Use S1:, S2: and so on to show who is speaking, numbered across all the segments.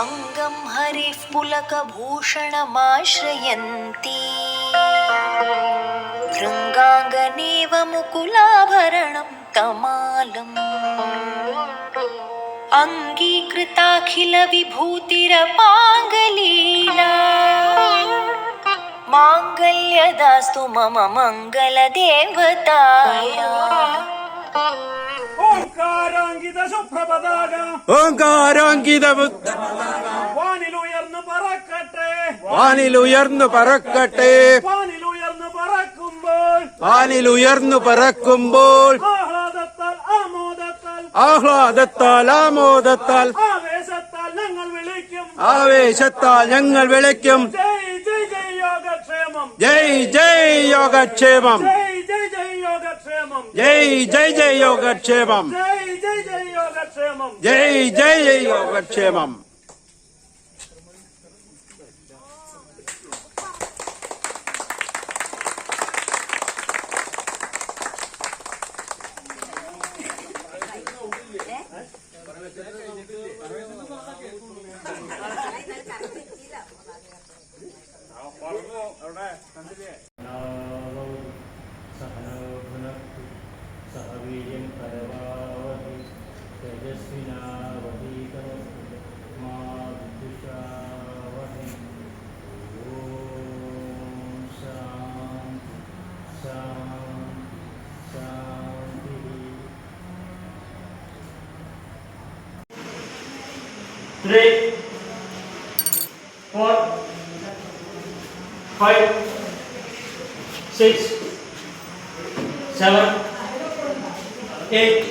S1: अङ्गं हरिः पुलकभूषणमाश्रयन्ती। भृङ्गाङ्गनेव मुकुलाभरणं तमालम्। अङ्गीकृताखिलविभूतिरपाङ्गलीला। माङ्गल्यदास्तु मम मङ्गलदेवताया
S2: ഓംകാരാങ്കിത സുപ്രപതാക
S3: ഓങ്കാരാങ്കിത
S2: വാനിലുയർന്നു പറക്കട്ടെ.
S3: വാനിലുയർന്നു പറക്കട്ടെ.
S2: വാനിലുയർന്നു പറക്കുമ്പോൾ.
S3: വാനിലുയർന്നു പറക്കുമ്പോൾ.
S2: ആഹ്ലാദത്താൽ ആമോദത്താൽ.
S3: ആഹ്ലാദത്താൽ ആമോദത്താൽ.
S2: ആവേശത്താൽ ഞങ്ങൾ വിളിക്കും.
S3: ആവേശത്താൽ ഞങ്ങൾ വിളിക്കും.
S2: ജയ് ജയ് ജയ് യോഗക്ഷേമം.
S3: ജയ് ജയ് യോഗക്ഷേമം. జై జై జై
S2: యోగక్షేమం జై జై జై
S3: యోగక్షేమం జై జై జై
S4: యోగక్షేమం അവിടെ കണ്ടില്ലേ वीर्यं करवावहै तेजस्विनावधीतमस्तु मा विद्विषावहै ॐ शान्ति शान्ति शान्तिः। Three, four, five, six, seven, एक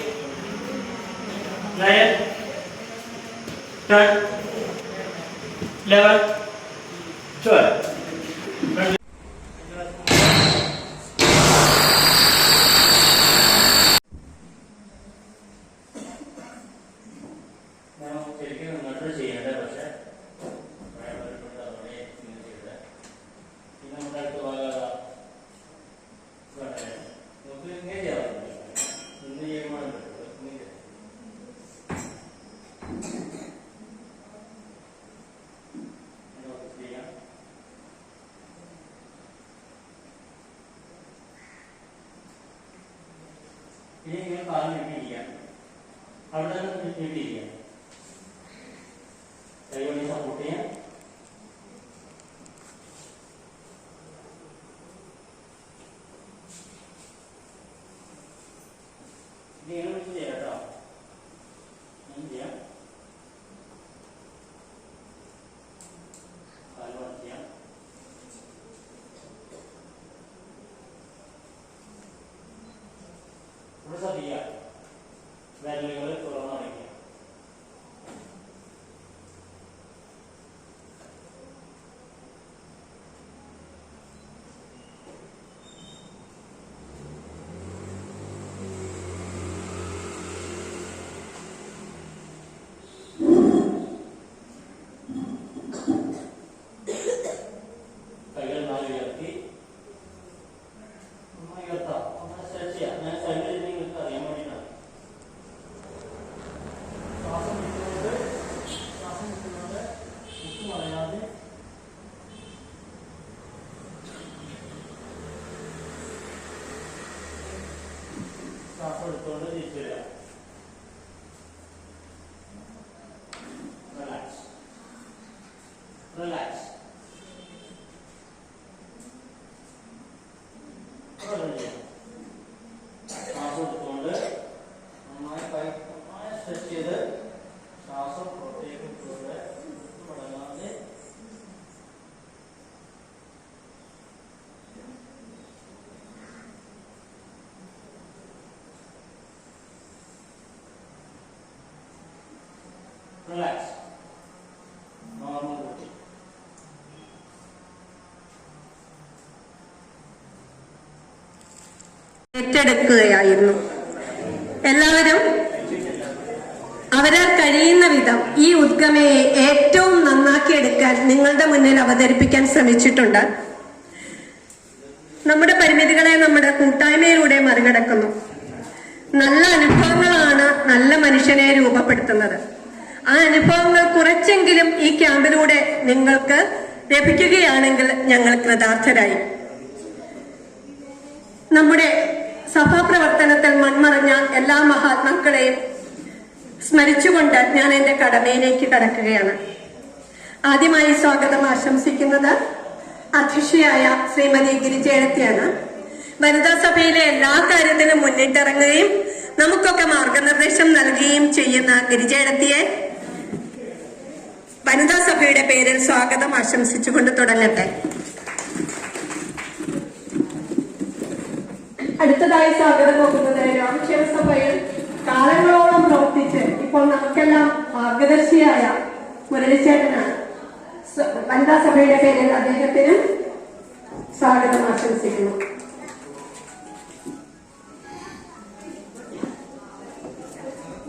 S4: लेवल थर्ड लेवल चौथा അവിടെ നിന്ന് നീട്ടിയിരിക്കാം കൈകൊണ്ട് സപ്പോർട്ട് ചെയ്യാം Relax Normal breathing
S5: ഏറ്റെടുക്കുകയായിരുന്നു. എല്ലാവരും അവരാൽ കഴിയുന്ന വിധം ഈ ഉദ്ഗമയെ ഏറ്റവും നന്നാക്കിയെടുക്കാൻ നിങ്ങളുടെ മുന്നിൽ അവതരിപ്പിക്കാൻ ശ്രമിച്ചിട്ടുണ്ട്. നമ്മുടെ പരിമിതികളെ നമ്മുടെ കൂട്ടായ്മയിലൂടെ മറികടക്കുന്നു. നല്ല അനുഭവങ്ങളാണ് നല്ല മനുഷ്യനെ രൂപപ്പെടുത്തുന്നത്. ആ അനുഭവങ്ങൾ കുറച്ചെങ്കിലും ഈ ക്യാമ്പിലൂടെ നിങ്ങൾക്ക് ലഭിക്കുകയാണെങ്കിൽ ഞങ്ങൾ കൃതാർത്ഥരായി. നമ്മുടെ സഭാപ്രവർത്തനത്തിൽ മൺമറഞ്ഞ എല്ലാ മഹാത്മാക്കളെയും സ്മരിച്ചുകൊണ്ട് ഞാൻ എന്റെ കടമയിലേക്ക് കടക്കുകയാണ്. ആദ്യമായി സ്വാഗതം ആശംസിക്കുന്നത് അധ്യക്ഷയായ ശ്രീമതി ഗിരിജയത്തിയാണ് വനിതാ സഭയിലെ എല്ലാ കാര്യത്തിനും മുന്നിട്ടിറങ്ങുകയും നമുക്കൊക്കെ മാർഗനിർദ്ദേശം നൽകുകയും ചെയ്യുന്ന ഗിരിജയത്തിയെ വനിതാ സഭയുടെ പേരിൽ സ്വാഗതം ആശംസിച്ചുകൊണ്ട് തുടങ്ങട്ടെ. അടുത്തതായി സ്വാഗതം നോക്കുന്നത് രാമക്ഷേമ സഭയിൽ കാലങ്ങളോളം പ്രവർത്തിച്ച് ഇപ്പോൾ നമുക്കെല്ലാം മാർഗദർശിയായ മുരളിച്ചേട്ടനാണ്. വനിതാ സഭയുടെ പേരിൽ അദ്ദേഹത്തിന് സ്വാഗതം ആശംസിക്കുന്നു.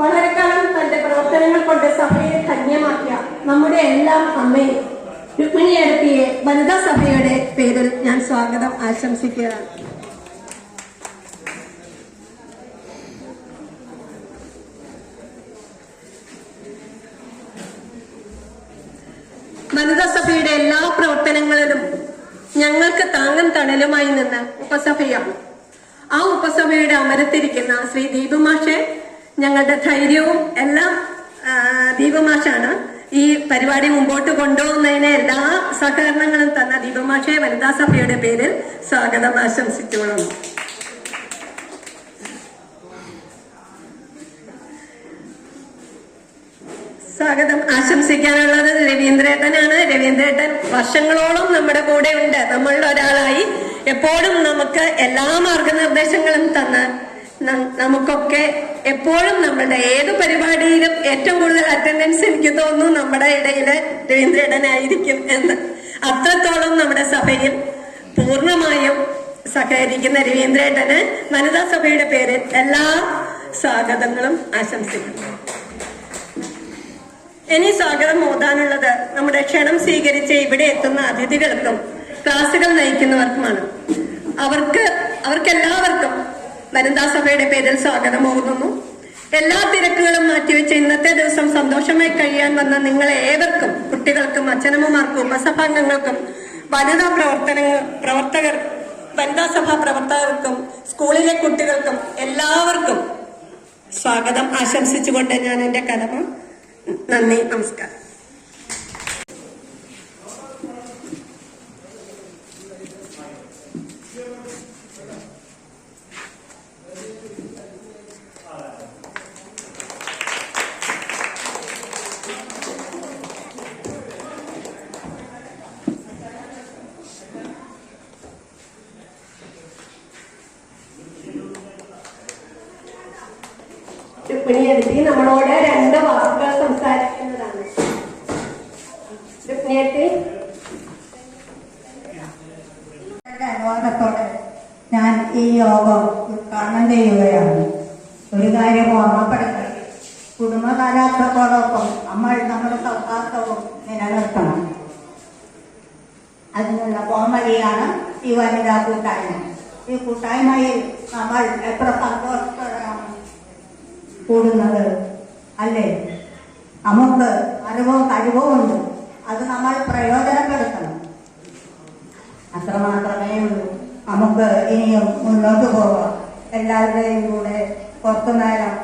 S5: വളരെ പ്രവർത്തനങ്ങൾ കൊണ്ട് സഭയെ ധന്യമാക്കിയ നമ്മുടെ എല്ലാം അമ്മയെ രുക്മിണി അടുത്തിയെ വനിതാ സഭയുടെ പേരിൽ ഞാൻ സ്വാഗതം ആശംസിക്കുകയാണ്. വനിതാ സഭയുടെ എല്ലാ പ്രവർത്തനങ്ങളിലും ഞങ്ങൾക്ക് താങ്ങും തണലുമായി നിന്ന ഉപസഭയാണ്. ആ ഉപസഭയുടെ അമരത്തിരിക്കുന്ന ശ്രീ ദീപുമാഷെ ഞങ്ങളുടെ ധൈര്യവും എല്ലാം ദീപമാഷാണ് ഈ പരിപാടി മുമ്പോട്ട് കൊണ്ടുപോകുന്നതിന് എല്ലാ സഹകരണങ്ങളും തന്ന ദീപമാഷയെ വനിതാ സഭയുടെ പേരിൽ സ്വാഗതം ആശംസിച്ചുകൊള്ളുന്നു സ്വാഗതം ആശംസിക്കാനുള്ളത് രവീന്ദ്രേട്ടനാണ്. രവീന്ദ്രേട്ടൻ വർഷങ്ങളോളം നമ്മുടെ കൂടെ ഉണ്ട് നമ്മളുടെ ഒരാളായി. എപ്പോഴും നമുക്ക് എല്ലാ മാർഗനിർദ്ദേശങ്ങളും തന്ന് നമുക്കൊക്കെ എപ്പോഴും നമ്മളുടെ ഏത് പരിപാടിയിലും ഏറ്റവും കൂടുതൽ അറ്റൻഡൻസ് എനിക്ക് തോന്നുന്നു നമ്മുടെ ഇടയിൽ രവീന്ദ്രനായിരിക്കും എന്ന്. അത്രത്തോളം നമ്മുടെ സഭയിൽ പൂർണമായും സഹകരിക്കുന്ന രവീന്ദ്രേട്ടന് വനിതാ സഭയുടെ പേരിൽ എല്ലാ സ്വാഗതങ്ങളും ആശംസിക്കുന്നു ഇനി സ്വാഗതം ഓതാനുള്ളത് നമ്മുടെ ക്ഷണം സ്വീകരിച്ച് ഇവിടെ എത്തുന്ന അതിഥികൾക്കും ക്ലാസുകൾ നയിക്കുന്നവർക്കുമാണ്. അവർക്ക് അവർക്കെല്ലാവർക്കും വനിതാ സഭയുടെ പേരിൽ സ്വാഗതം ഓർന്നുന്നു എല്ലാ തിരക്കുകളും മാറ്റിവെച്ച് ഇന്നത്തെ ദിവസം സന്തോഷമായി കഴിയാൻ വന്ന നിങ്ങളെ ഏവർക്കും കുട്ടികൾക്കും അച്ഛനമ്മമാർക്കും ഉപസഭാംഗങ്ങൾക്കും വനിതാ പ്രവർത്തനങ്ങൾ പ്രവർത്തകർ വനിതാ സഭാ പ്രവർത്തകർക്കും സ്കൂളിലെ കുട്ടികൾക്കും എല്ലാവർക്കും സ്വാഗതം. ആശംസിച്ചുകൊണ്ട് ഞാൻ എന്റെ കടമ നന്ദി നമസ്കാരം രുക്മിണിയെടുത്തി നമ്മളോട് രണ്ട് വാക്കുകൾ സംസാരിക്കുന്നതാണ് രുക്മിണിയെത്തി
S6: അനുവാദത്തോടെ ഞാൻ ഈ യോഗം ഉദ്ഘാടനം ചെയ്യുകയാണ്. ഒരു കാര്യം ഓർമ്മപ്പെടുത്തി കുടുംബകാരാത്രത്തോടൊപ്പം നമ്മൾ നമ്മുടെ സൗഹാർദ്ദവും നിലനിർത്തണം. അതിനുള്ള പോംവഴിയാണ് ഈ വനിതാ കൂട്ടായ്മ. ഈ കൂട്ടായ്മയിൽ നമ്മൾ എത്ര സന്തോഷത്തോടെയാണ് കൂടുന്നത് അല്ലേ? നമുക്ക് അറിവും ഉണ്ട് അത് നമ്മൾ പ്രയോജനപ്പെടുത്തണം. അത്രമാത്രമേ ഉള്ളൂ. നമുക്ക് ഇനിയും മുന്നോട്ട് പോവാം. എല്ലാവരുടെയും കൂടെ കുറച്ചു നേരം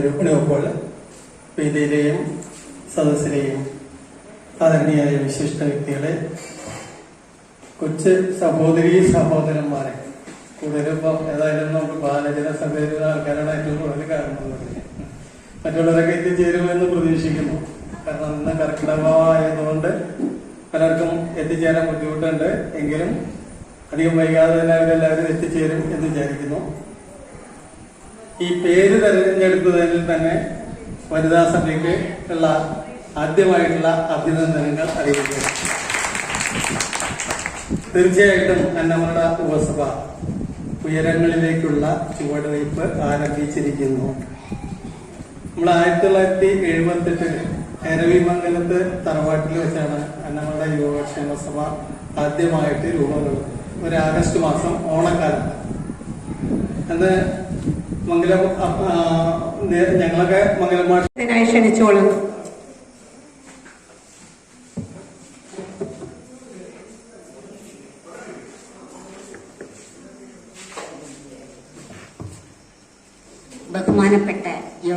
S7: രുക്മിണിയൊപ്പോൾ വേദിയിലെയും സദസ്സിലെയും ആദരണീയായ വിശിഷ്ട വ്യക്തികളെ കൊച്ചു സഹോദരി സഹോദരന്മാരെ ഇപ്പം ഏതായാലും നമുക്ക് ബാലജന സഭയിൽ ആൾക്കാരാണ് ഏറ്റവും കൂടുതൽ കാണുന്നത്. മറ്റുള്ളവരൊക്കെ എത്തിച്ചേരുമെന്ന് പ്രതീക്ഷിക്കുന്നു. കാരണം ഇന്ന് കർക്കിടകമായതുകൊണ്ട് പലർക്കും എത്തിച്ചേരാൻ ബുദ്ധിമുട്ടുണ്ട്. എങ്കിലും അധികം വൈകാതെ തന്നെ അവരെല്ലാവരും എത്തിച്ചേരും എന്ന് വിചാരിക്കുന്നു. ഈ പേര് തെരഞ്ഞെടുത്തതിൽ തന്നെ വനിതാ സഭയ്ക്ക് ഉള്ള ആദ്യമായിട്ടുള്ള അഭിനന്ദനങ്ങൾ അറിയിക്കുന്നു. തീർച്ചയായിട്ടും അന്നമ്മയുടെ ഉപസഭ ഉയരങ്ങളിലേക്കുള്ള ചുവടുവയ്പ് ആരംഭിച്ചിരിക്കുന്നു. നമ്മൾ ആയിരത്തി തൊള്ളായിരത്തി എഴുപത്തെട്ടിൽ എരവിമംഗലത്ത് തറവാട്ടിൽ വെച്ചാണ് അന്നങ്ങളുടെ യുവക്ഷേമ സഭ ആദ്യമായിട്ട് രൂപം ഒരു ആഗസ്റ്റ് മാസം ഓണക്കാലം അന്ന് മംഗലം ഞങ്ങളൊക്കെ മംഗലം
S8: ക്ഷണിച്ചോളൂ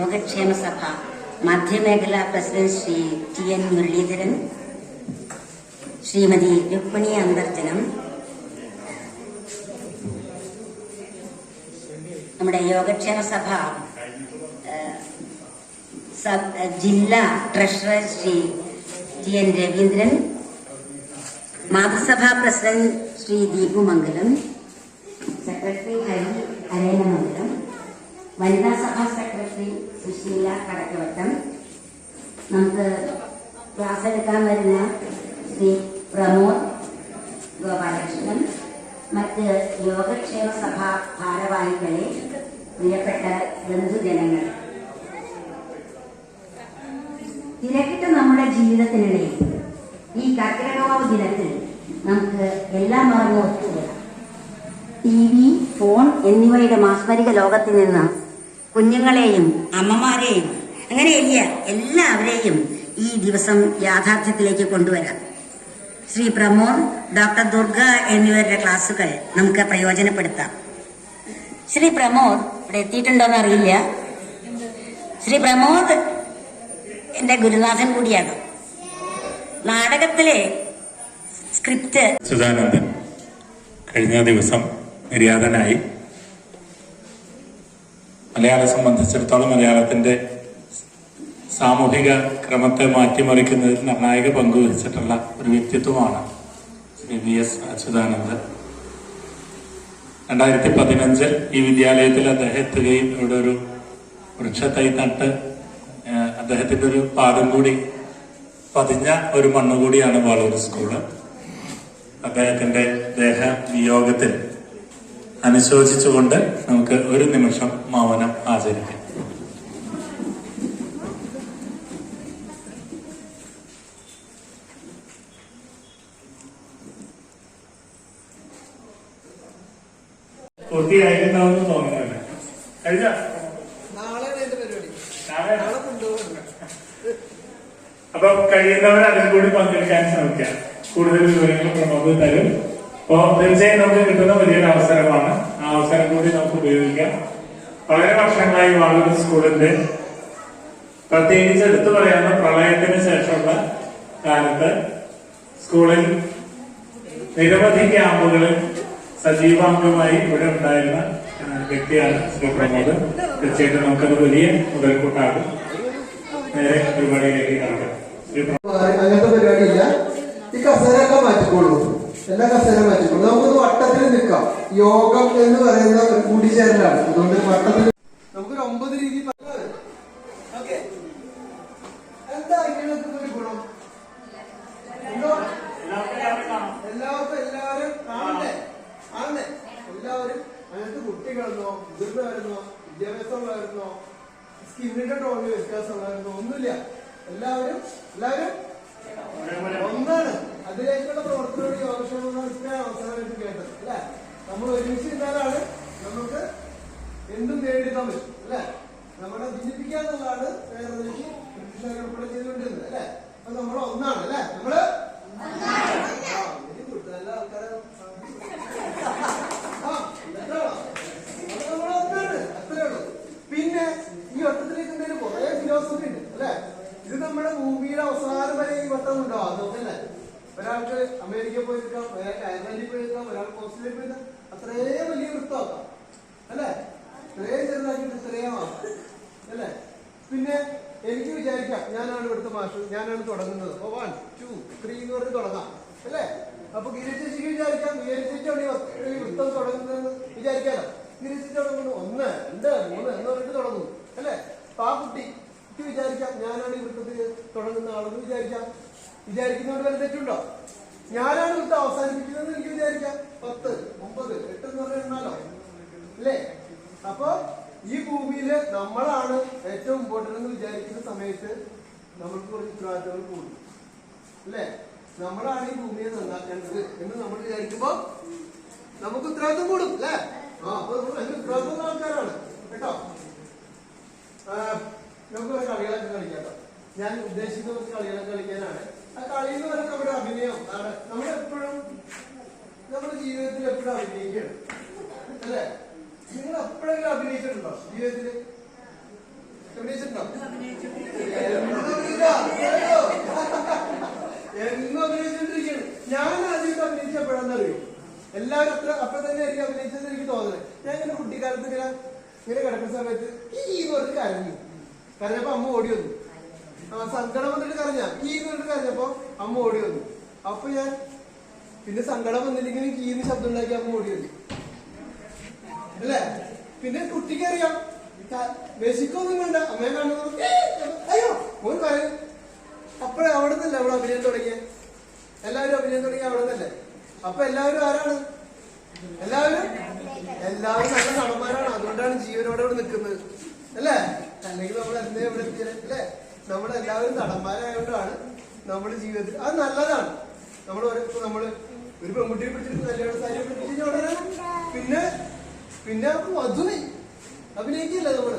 S8: Yogakshema Sabha മധ്യമേഖലാ president Shri T N Muraleedharan Shrimati Rukmini Antharjanam നമ്മുടെ യോഗക്ഷേമ സഭ ജില്ലാ treasurer Shri T N Raveendran മാതൃസഭാ president Shri Deepu Mangalam secretary Hari Arayanamangalam വനിതാ സഭാ സെക്രട്ടറി സുശീല കടക്കവട്ടം. നമുക്ക് ക്ലാസ് എടുക്കാൻ വരുന്ന ശ്രീ പ്രമോദ് ഗോപാലകൃഷ്ണൻ മറ്റ് യോഗക്ഷേമ സഭാ ഭാരവാഹികളെ പ്രിയപ്പെട്ട ബന്ധുജനങ്ങൾ. തിരക്കിട്ട നമ്മുടെ ജീവിതത്തിനിടയിൽ ഈ കർക്കിടകവാവ് ദിനത്തിൽ നമുക്ക് എല്ലാം ഒത്തുകൂടാം ടി വി ഫോൺ എന്നിവയുടെ മാസ്മരിക ലോകത്തിൽ നിന്ന് കുഞ്ഞുങ്ങളെയും അമ്മമാരെയും അങ്ങനെ എല്ലാം എല്ലാവരെയും ഈ ദിവസം യാഥാർത്ഥ്യത്തിലേക്ക് കൊണ്ടുവരാം. ശ്രീ പ്രമോദ് ഡോക്ടർ ദുർഗ എന്നിവരുടെ ക്ലാസ്സുകൾ നമുക്ക് പ്രയോജനപ്പെടുത്താം. ശ്രീ പ്രമോദ് ഇവിടെ എത്തിയിട്ടുണ്ടോന്ന് അറിയില്ല. ശ്രീ പ്രമോദ് എന്റെ ഗുരുനാഥൻ കൂടിയാണ് നാടകത്തിലെ സ്ക്രിപ്റ്റ്
S9: സുധാനന്ദൻ കഴിഞ്ഞ ദിവസം നിര്യാതനായി മലയാളം സംബന്ധിച്ചിടത്തോളം മലയാളത്തിന്റെ സാമൂഹിക ക്രമത്തെ മാറ്റിമറിക്കുന്നതിൽ നിർണായക പങ്ക് വഹിച്ചിട്ടുള്ള ഒരു വ്യക്തിത്വമാണ് ശ്രീ വി എസ് അച്യുതാനന്ദൻ. രണ്ടായിരത്തി പതിനഞ്ചിൽ ഈ വിദ്യാലയത്തിൽ അദ്ദേഹം എത്തുകയും ഇവിടെ ഒരു വൃക്ഷത്തൈ നട്ട് അദ്ദേഹത്തിന്റെ ഒരു പാദം കൂടി പതിഞ്ഞ ഒരു മണ്ണുകൂടിയാണ് വാളൂർ സ്കൂൾ. അദ്ദേഹത്തിന്റെ ദേഹ വിയോഗത്തിൽ അനുശോചിച്ചുകൊണ്ട് നമുക്ക് ഒരു നിമിഷം മൗനം ആചരിക്കാം. പൂർത്തിയായിട്ടുണ്ടാവുമെന്ന് തോന്നുന്നില്ല. കഴിഞ്ഞ? നാളെ അപ്പൊ കഴിയുന്നവർ അതിൽ കൂടി പങ്കെടുക്കാൻ ശ്രമിക്കാം. കൂടുതൽ വിവരങ്ങൾ പ്രമോദ് തരും. അപ്പോ തീർച്ചയായും നമുക്ക് കിട്ടുന്ന വലിയൊരു അവസരമാണ്. ആ അവസരം കൂടി നമുക്ക് ഉപയോഗിക്കാം. വളരെ വർഷങ്ങളായി വാളൂർ സ്കൂളിന്റെ പ്രത്യേകിച്ച് എടുത്തു പറയാവുന്ന പ്രളയത്തിന് ശേഷമുള്ള കാലത്ത് സ്കൂളിൽ നിരവധി ക്യാമ്പുകളിൽ സജീവാംഗമായി ഇവിടെ ഉണ്ടായിരുന്ന വ്യക്തിയാണ് ശ്രീ പ്രമോദ്. തീർച്ചയായിട്ടും നമുക്കത് വലിയ മുതൽക്കൂട്ടാകും നേരെ പരിപാടിയിലേക്ക് പ്രമോദ്.
S10: അങ്ങനത്തെ പരിപാടിയില്ല. ഈ കസേരയൊക്കെ മാറ്റിക്കോളൂ. എല്ലാ കസേര മാറ്റിക്കോളൂ നമുക്കൊന്ന് വട്ടത്തിൽ നിൽക്കാം. യോഗം എന്ന് പറയുന്ന ഒരു കൂടിച്ചേരലാണ്. അതുകൊണ്ട് വട്ടത്തിൽ നമുക്കൊരു ഒമ്പത് രീതി എന്താ ഒരു ഗുണം? എല്ലാവർക്കും എല്ലാവരും കാണണ്ടേ കാണണ്ടേ എല്ലാവരും അങ്ങനത്തെ കുട്ടികളെന്നോ മുതിർന്നവരെന്നോ വിദ്യാഭ്യാസമുള്ളവരെന്നോ സ്കിന്നിന്റെ ടോണിൽ വ്യത്യാസമുള്ളവരെന്നോ ഒന്നുമില്ല. എല്ലാവരും എല്ലാവരും ഒന്നാണ്. അതിലേക്കുള്ള പ്രവർത്തനോട് യോഗക്ഷേമം ഇത്ര അവസാനമായിട്ട് കേട്ടത് അല്ലെ? നമ്മൾ ഒരുമിച്ച് ഇന്നാലാണ് നമുക്ക് എന്തും നേടിയെടുക്കാൻ പറ്റും അല്ലെ? നമ്മളെ ഭിന്നിപ്പിക്കുക വേറെ ബ്രിട്ടീഷുകാർ ഉൾപ്പെടെ ചെയ്തുകൊണ്ടിരുന്നത് അല്ലെ? അപ്പൊ നമ്മൾ ഒന്നാണ് അല്ലെ? നമ്മൾ ആ, very good. നല്ല ആൾക്കാരെ ആ, എന്നിട്ടോ? അത് നമ്മൾ ഒന്നാണ് അത്രേ ഉള്ളൂ പിന്നെ ഈ വട്ടത്തിലേക്ക് എന്തെങ്കിലും കുറെ ഫിലോസഫി ഉണ്ട് അല്ലെ ഇത് നമ്മുടെ ഭൂമിയുടെ അവസാനം വരെ ഈ വട്ടം ഉണ്ടാവും നോക്കല്ലേ ഒരാൾക്ക് അമേരിക്ക പോയി നിൽക്കാം ഒരാൾക്ക് അയർലൻഡിൽ പോയി നിൽക്കാം ചെയ്ത് അത്രയും വലിയ വൃത്തമാക്കാം അല്ലേ? ഇത്രയും ചെറുതാക്കിയിട്ട് ഇത്രയും അല്ലെ? പിന്നെ എനിക്ക് വിചാരിക്കാം ഞാനാണ് ഇവിടുത്തെ മാഷ് ഞാനാണ് തുടങ്ങുന്നത്. അപ്പൊ വൺ ടു ത്രീ എന്ന് പറഞ്ഞ് തുടങ്ങാം. അല്ലേ? അപ്പൊ ഗിരിശേഷിക്ക് വിചാരിക്കാം ഗിരിശേഷിയാണ് ഈ വൃത്ത- തുടങ്ങുന്നതെന്ന് വിചാരിക്കാലോ. ഗിരിശേഷി തുടങ്ങുന്നു ഒന്ന് രണ്ട് മൂന്ന് എന്ന് പറഞ്ഞിട്ട് തുടങ്ങുന്നു അല്ലേ? അപ്പൊ ആ കുട്ടിക്ക് വിചാരിക്കാം ഞാനാണ് ഈ വൃത്തത്തിൽ തുടങ്ങുന്ന ആളെന്ന് വിചാരിക്കാം. വിചാരിക്കുന്നവർ വല്ല തെറ്റുണ്ടോ? ഞാനാണ് വൃത്തം അവസാനിപ്പിക്കുന്നതെന്ന് എനിക്ക് വിചാരിക്കാം. പത്ത് ഒമ്പത് എട്ട് എന്ന് പറഞ്ഞ എണ്ണാലോ അല്ലേ? അപ്പൊ ഈ ഭൂമിയിൽ നമ്മളാണ് ഏറ്റവും ഇമ്പോർട്ടന്റ് എന്ന് വിചാരിക്കുന്ന സമയത്ത് നമ്മൾക്ക് കുറച്ച് ഉത്തരവാദിത്തങ്ങൾ കൂടും. അല്ലേ? നമ്മളാണ് ഈ ഭൂമിയെ നന്നാക്കേണ്ടത് എന്ന് നമ്മൾ വിചാരിക്കുമ്പോ നമുക്ക് ഉത്തരവാദിത്വം കൂടും അല്ലേ? ആ അപ്പൊ നമ്മൾ ഭയങ്കര ഉത്തരവാദിത്തമുള്ള ആൾക്കാരാണ്. കേട്ടോ? നമുക്ക് കുറച്ച് കളികളൊക്കെ കളിക്കാം ഞാൻ ഉദ്ദേശിക്കുന്ന കുറച്ച് കളികളൊക്കെ കളിക്കാനാണ്. ആ കളി എന്ന് പറയുന്നത് നമ്മുടെ അഭിനയം ആണ്. നമ്മളെപ്പോഴും നമ്മുടെ ജീവിതത്തിൽ എപ്പോഴും അഭിനയിക്കണം. അല്ലേ? നിങ്ങൾ എപ്പോഴെങ്കിലും അഭിനയിച്ചിട്ടുണ്ടോ? ജീവിതത്തിൽ? അഭിനയിച്ചിട്ടുണ്ടോ? എന്നും അഭിനയിച്ചോണ്ടിരിക്കുകയാണ് ഞാൻ ആദ്യമായിട്ട് അഭിനയിച്ചപ്പോഴാണെന്നറിയോ എല്ലാവരും അത്ര അപ്പൊ തന്നെ എനിക്ക് അഭിനയിച്ചത് എനിക്ക് തോന്നുന്നത്. ഞാൻ ഇങ്ങനെ കുട്ടിക്കാലത്ത് ഇങ്ങനെ ഇങ്ങനെ കിടക്കുന്ന സമയത്ത് ഈ പറഞ്ഞ് കരഞ്ഞു കരഞ്ഞപ്പോ അമ്മ ഓടി വന്നു. സങ്കടം വന്നിട്ട് കരഞ്ഞ. ഈ പറഞ്ഞിട്ട് കരഞ്ഞപ്പോ അമ്മ ഓടി വന്നു. അപ്പൊ ഞാൻ പിന്നെ സങ്കടം വന്നില്ലെങ്കിൽ കീന്ന് ശബ്ദം ഉണ്ടാക്കി അമ്മ ഓടി വരും. അല്ലേ? പിന്നെ കുട്ടിക്ക് അറിയാം. വേണ്ട. അമ്മയെ കാണുന്നു അയ്യോ മോൻ കാര്യം അപ്പോഴേ അവിടെ നിന്നല്ലേ അവിടെ അഭിനയം തുടങ്ങിയ? എല്ലാവരും അഭിനയം തുടങ്ങി അവിടെ നിന്നല്ലേ? അപ്പൊ എല്ലാവരും ആരാണ്? എല്ലാവരും? എല്ലാവരും നല്ല നടന്മാരാണ്. അതുകൊണ്ടാണ് ജീവനോടെ ഇവിടെ നിൽക്കുന്നത്. അല്ലേ? അല്ലെങ്കിൽ നമ്മൾ എന്തേ ഇവിടെ എത്തിയത് അല്ലേ? നമ്മളെല്ലാവരും നടന്മാരായതുകൊണ്ടാണ് നമ്മുടെ ജീവിതത്തിൽ അത് നല്ലതാണ്. നമ്മൾ നമ്മൾ ഒരു പെൺകുട്ടിയെ പിടിച്ചിട്ട് കല്യാണ സാരി പിടിച്ചു പിന്നെ പിന്നെ വധുവായി അഭിനയിക്കില്ല നമ്മൾ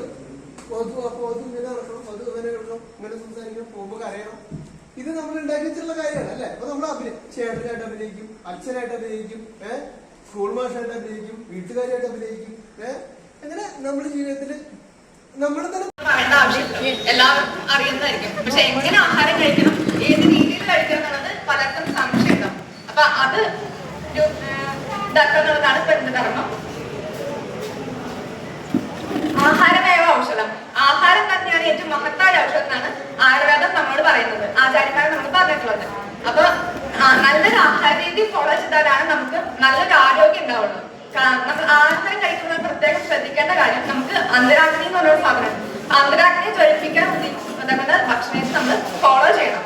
S10: വധു അപ്പൊ വധു ഇങ്ങനെ നടക്കണം വധു ഇങ്ങനെ കിടക്കണം ഇങ്ങനെ സംസാരിക്കണം പോകുമ്പോ കരയണം. ഇത് നമ്മൾ ഉണ്ടാക്കി കാര്യമാണ് അല്ലെ? അപ്പൊ നമ്മൾ അഭിനയ ചേട്ടനായിട്ട് അഭിനയിക്കും അച്ഛനായിട്ട് അഭിനയിക്കും ഏഹ് സ്കൂൾ മാഷായിട്ട് അഭിനയിക്കും വീട്ടുകാരായിട്ട് അഭിനയിക്കും ഏഹ് അങ്ങനെ നമ്മുടെ ജീവിതത്തിൽ നമ്മുടെ തന്നെ
S11: പറയേണ്ട എല്ലാവർക്കും അറിയുന്നതായിരിക്കും. പക്ഷെ എങ്ങനെ ആഹാരം കഴിക്കണം? അപ്പൊ അത് ഇപ്പൊ എന്ത് ആഹാരമേവ ഔഷധം. ആഹാരം തന്നെയാണ് ഏറ്റവും മഹത്തായ ഔഷധം എന്നാണ് ആയുർവേദം നമ്മളോട് പറയുന്നത്. ആചാര്യന്മാർ നമ്മൾ പറഞ്ഞിട്ടുള്ളത്. അപ്പൊ നല്ലൊരു ആഹാര രീതി ഫോളോ ചെയ്താലാണ് നമുക്ക് നല്ലൊരു ആരോഗ്യം ഉണ്ടാവുള്ളൂ. നമ്മൾ ആഹാരം കഴിക്കുന്നത് പ്രത്യേകം ശ്രദ്ധിക്കേണ്ട കാര്യം നമുക്ക് അന്തരാഗ്നി എന്ന് പറഞ്ഞൊരു സാധനം അന്തരാഗ്നിയെ ജ്വലിപ്പിക്കാൻ ഉദ്ദേശിക്കുന്നത് ഭക്ഷണത്തെ നമ്മൾ ഫോളോ ചെയ്യണം.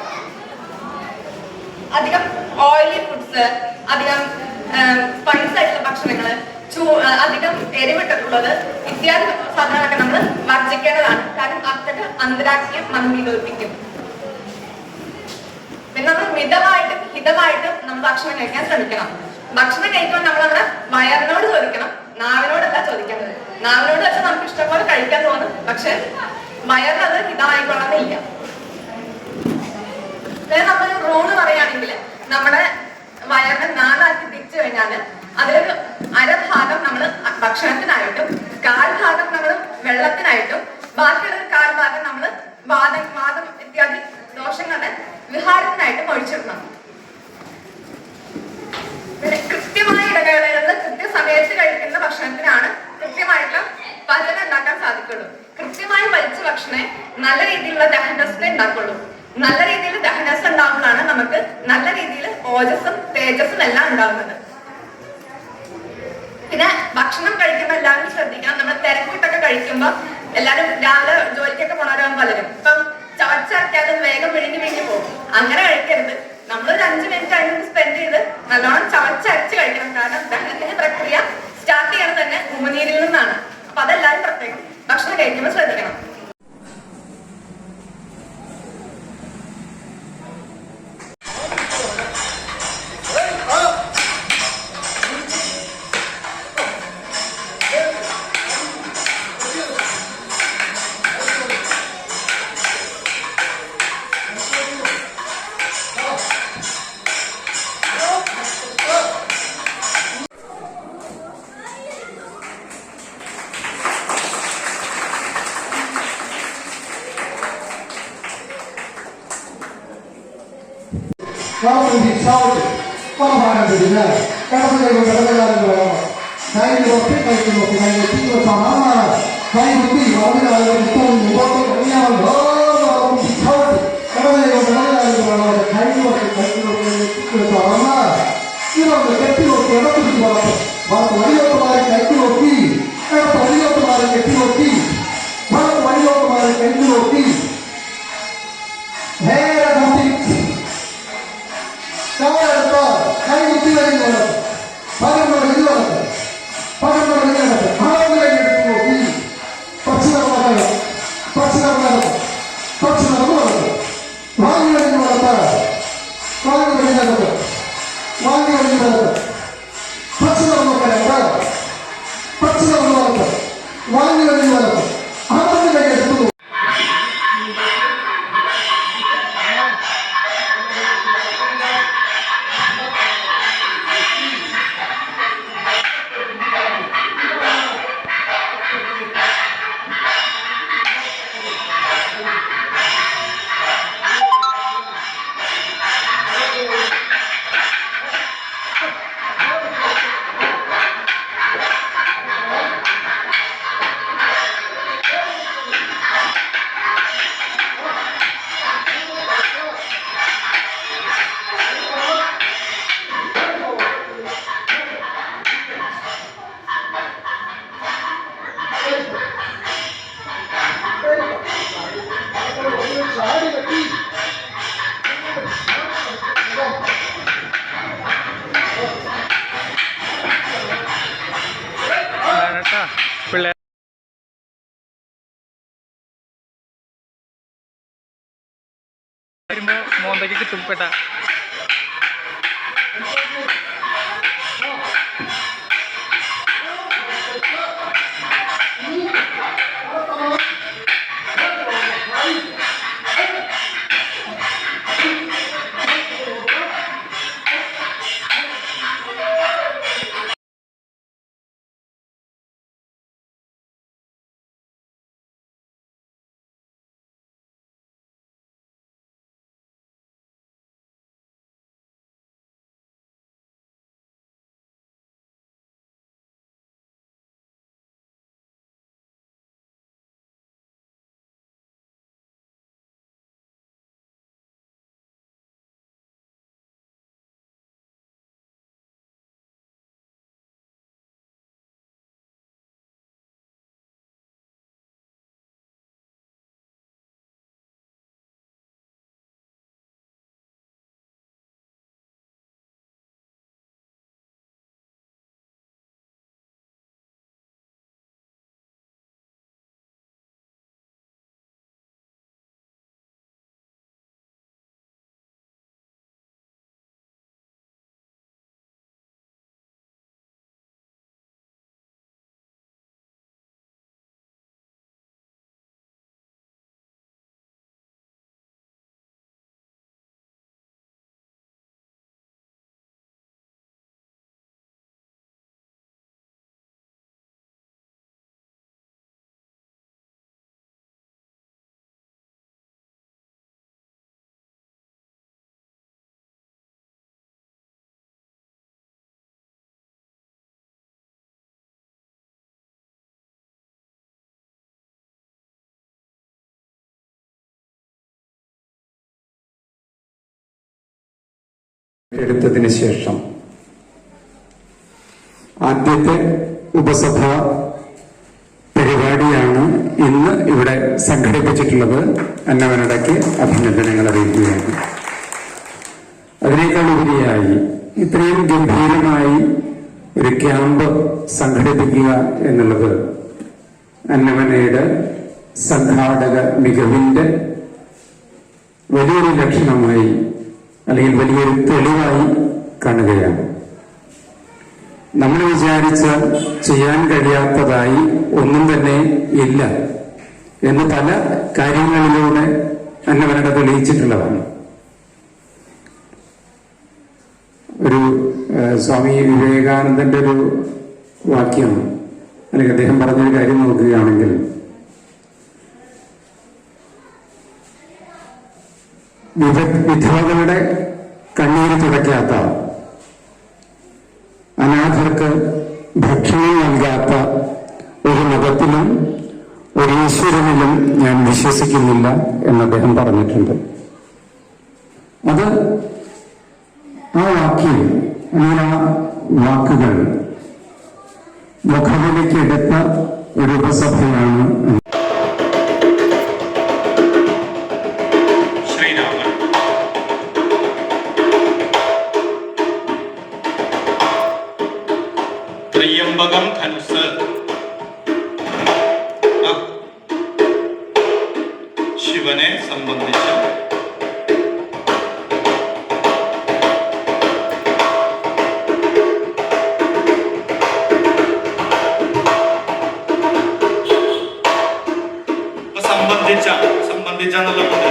S11: അധികം ഓയിലി ഫുഡ്സ് അധികം സ്പൈസ് ആയിട്ടുള്ള ഭക്ഷണങ്ങൾ അധികം എരിവിട്ടിട്ടുള്ളത് ഇത്യാദി സാധനങ്ങളൊക്കെ നമ്മൾ വർജിക്കേണ്ടതാണ് കാരണം അതൊക്കെ അന്തരാഗ്നിയെ മന്ദീകരിപ്പിക്കും പിന്നെ നമ്മൾ മിതമായിട്ടും ഹിതമായിട്ടും നമ്മൾ ഭക്ഷണം കഴിക്കാൻ ശ്രമിക്കണം. ഭക്ഷണം കഴിക്കുമ്പോൾ നമ്മൾ നമ്മുടെ വയറിനോട് ചോദിക്കണം. നാവിനോടല്ല ചോദിക്കേണ്ടത്. നാവിനോട് വെച്ചാൽ നമുക്ക് ഇഷ്ടംപോലെ കഴിക്കാൻ തോന്നും. പക്ഷെ വയറിനത് ഹിതമായിക്കൊള്ളണമെന്നില്ല. പിന്നെ നമ്മൾ റോൾ പറയുകയാണെങ്കിൽ നമ്മുടെ വയറിനെ നാലാക്കി തിരിച്ചു കഴിഞ്ഞാൽ അതിലൊരു അരഭാഗം നമ്മൾ ഭക്ഷണത്തിനായിട്ടും കാൽ ഭാഗം നമ്മൾ വെള്ളത്തിനായിട്ടും ബാക്കിയുള്ള കാൽ ഭാഗം നമ്മൾ വാദം വാദം ഇത്യാദി ദോഷങ്ങളുടെ വിഹാരത്തിനായിട്ടും ഒഴിച്ചിടണം. പിന്നെ കൃത്യമായ ഇടവേളകളിൽ കൃത്യസമയത്ത് കഴിക്കുന്ന ഭക്ഷണത്തിനാണ് കൃത്യമായിട്ടുള്ള പചനം ഉണ്ടാക്കാൻ സാധിക്കുള്ളൂ. കൃത്യമായി വലിച്ച ഭക്ഷണം നല്ല രീതിയിലുള്ള ദഹനസ്ഥ ഉണ്ടാക്കുള്ളൂ. നല്ല രീതിയിൽ ദഹനസ് ഉണ്ടാവുന്നതാണ് നമുക്ക് നല്ല രീതിയിൽ ഓജസ്സും തേജസ്സും എല്ലാം ഉണ്ടാകുന്നത് പിന്നെ ഭക്ഷണം കഴിക്കുമ്പോൾ എല്ലാവരും ശ്രദ്ധിക്കണം. നമ്മൾ തിരക്കിട്ടൊക്കെ കഴിക്കുമ്പോൾ എല്ലാവരും രാവിലെ ജോലിക്കൊക്കെ പോണവരാകും പലരും. ഇപ്പം ചവച്ചരക്കാതെ വേഗം വിഴുങ്ങി വിഴുങ്ങി പോകും. അങ്ങനെ കഴിക്കരുത്. നമ്മൾ ഒരു അഞ്ച് മിനിറ്റ് അതിന് സ്പെൻഡ് ചെയ്ത് നല്ലോണം ചവച്ചരച്ച് കഴിക്കണം. കാരണം
S10: ఐదు ఇక్కడ అమ్మ ఈరోజు కట్టి నొక్కి ఎడతుంది వాళ్ళ వాళ్ళ వడి యొక్క వారి కట్టి నొక్కి వాళ్ళ పడి యొక్క వారి కట్టి నొక్కి
S12: వాళ్ళ వడి యొక్క వారి కట్టి నొక్కి నేర నొప్పి కావాలంటే కై నొప్పి
S10: వెళ్ళిన మనం మనం ಕಾರಣ
S13: എടുത്തതിന് ശേഷം ആദ്യത്തെ ഉപസഭ പരിപാടിയാണ് ഇന്ന് ഇവിടെ സംഘടിപ്പിച്ചിട്ടുള്ളത് എന്നവനിടയ്ക്ക് അഭിനന്ദനങ്ങൾ അറിയിക്കുകയാണ്. അതിനേക്കാൾ ഉപരിയായി ഇത്രയും ഗംഭീരമായി ഒരു ക്യാമ്പ് സംഘടിപ്പിക്കുക എന്നുള്ളത് അന്നമനയുടെ സംഘാടക മികവിന്റെ വലിയൊരു ലക്ഷണമായി അല്ലെങ്കിൽ വലിയൊരു തെളിവായി കാണുകയാണ്. നമ്മൾ വിചാരിച്ച ചെയ്യാൻ കഴിയാത്തതായി ഒന്നും തന്നെ ഇല്ല എന്ന് പല കാര്യങ്ങളിലൂടെ അന്നവരുടെ തെളിയിച്ചിട്ടുള്ളതാണ്. ഒരു സ്വാമി വിവേകാനന്ദന്റെ ഒരു വാക്യം അല്ലെങ്കിൽ അദ്ദേഹം പറഞ്ഞൊരു കാര്യം നോക്കുകയാണെങ്കിൽ വിധവകളുടെ കണ്ണീര് തുടയ്ക്കാത്ത അനാഥർക്ക് ഭക്ഷണം നൽകാത്ത ഒരു മതത്തിലും ഒരു ഈശ്വരനിലും ഞാൻ വിശ്വസിക്കുന്നില്ല എന്ന് അദ്ദേഹം പറഞ്ഞിട്ടുണ്ട്. അത് ആ വാക്യം അല്ലെങ്കിൽ ആ വാക്കുകൾ മുഖമിലേക്ക് എടുത്ത ഒരു ഉപസഭയാണ്
S14: じゃん3番でジャンナラ